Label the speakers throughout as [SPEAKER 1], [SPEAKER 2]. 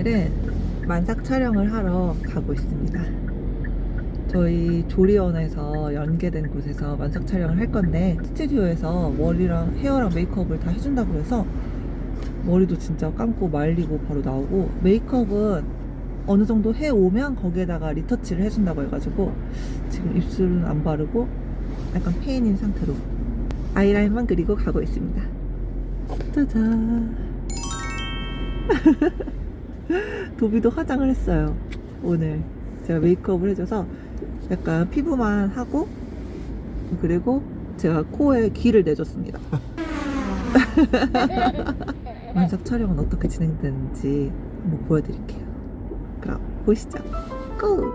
[SPEAKER 1] 오늘은 만삭 촬영을 하러 가고 있습니다. 저희 조리원에서 연계된 곳에서 만삭 촬영을 할 건데 스튜디오에서 머리랑 헤어랑 메이크업을 다 해준다고 해서 머리도 진짜 감고 말리고 바로 나오고 메이크업은 어느 정도 해오면 거기에다가 리터치를 해준다고 해가지고 지금 입술은 안 바르고 약간 페인인 상태로 아이라인만 그리고 가고 있습니다. 짜잔. 도비도 화장을 했어요. 오늘 제가 메이크업을 해줘서 약간 피부만 하고 그리고 제가 코에 기를 내줬습니다. 만삭 촬영은 어떻게 진행되는지 한번 보여드릴게요. 그럼 보시죠. 고!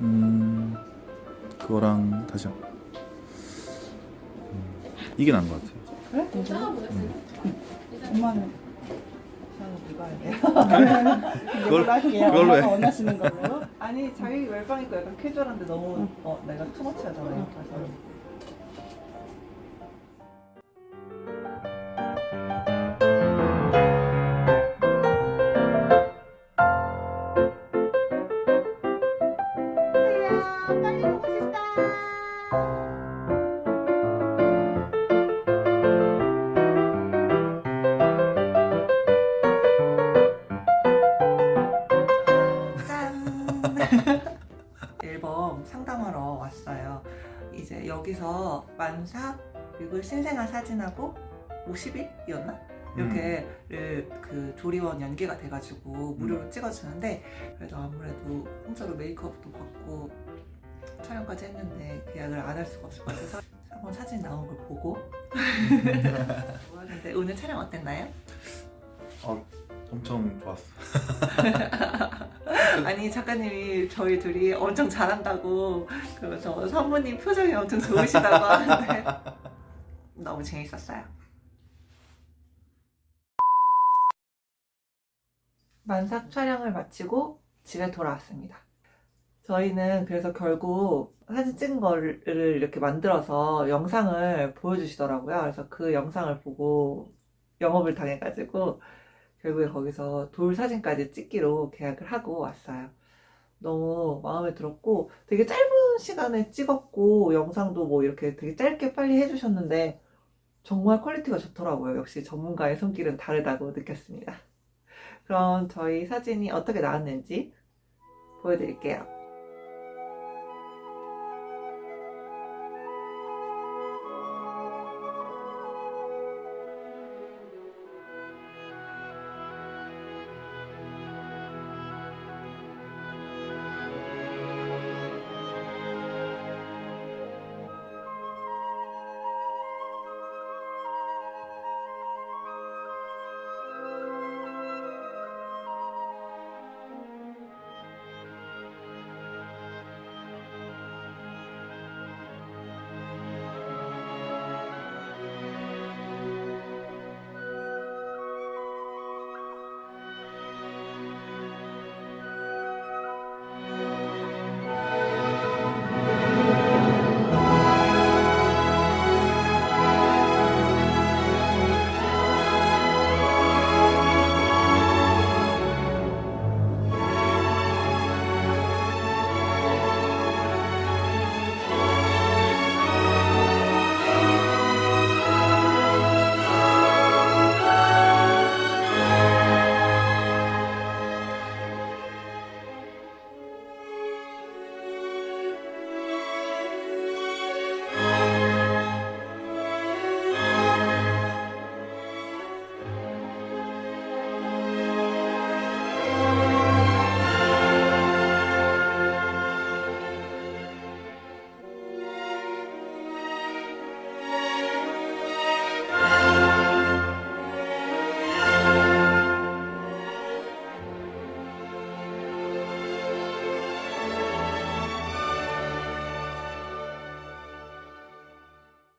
[SPEAKER 2] 음 그거랑 다시 한 음, 이게 나은 것 같아요.
[SPEAKER 1] 그래? 엄마는 저는 이거 할래요.
[SPEAKER 2] 그걸
[SPEAKER 3] 할게요.
[SPEAKER 2] 그걸로 해.
[SPEAKER 3] 엄마가 원하시는 걸로.
[SPEAKER 1] 아니 자기 웰방이니까 약간 캐주얼한데 너무 어 내가 투머치하잖아요. 그래서 앨범 상담하러 왔어요. 이제 여기서 만사 그리고 신생아 사진하고 50일이었나? 이렇게를 그 조리원 연계가 돼가지고 무료로 찍어주는데 그래도 아무래도 공짜로 메이크업도 받고 촬영까지 했는데 계약을 안 할 수가 없을 것 같아서 한번 사진 나온 걸 보고 좋았는데 오늘 촬영 어땠나요?
[SPEAKER 2] 엄청 좋았어.
[SPEAKER 1] 아니 작가님이 저희 둘이 엄청 잘한다고 그러면서 선부님 표정이 엄청 좋으시다고 하는데 너무 재밌었어요. 만삭 촬영을 마치고 집에 돌아왔습니다. 저희는 그래서 결국 사진 찍은 거를 이렇게 만들어서 영상을 보여주시더라고요. 그래서 그 영상을 보고 영업을 당해가지고 결국에 거기서 돌 사진까지 찍기로 계약을 하고 왔어요. 너무 마음에 들었고 되게 짧은 시간에 찍었고 영상도 뭐 이렇게 되게 짧게 빨리 해주셨는데 정말 퀄리티가 좋더라고요. 역시 전문가의 손길은 다르다고 느꼈습니다. 그럼 저희 사진이 어떻게 나왔는지 보여드릴게요.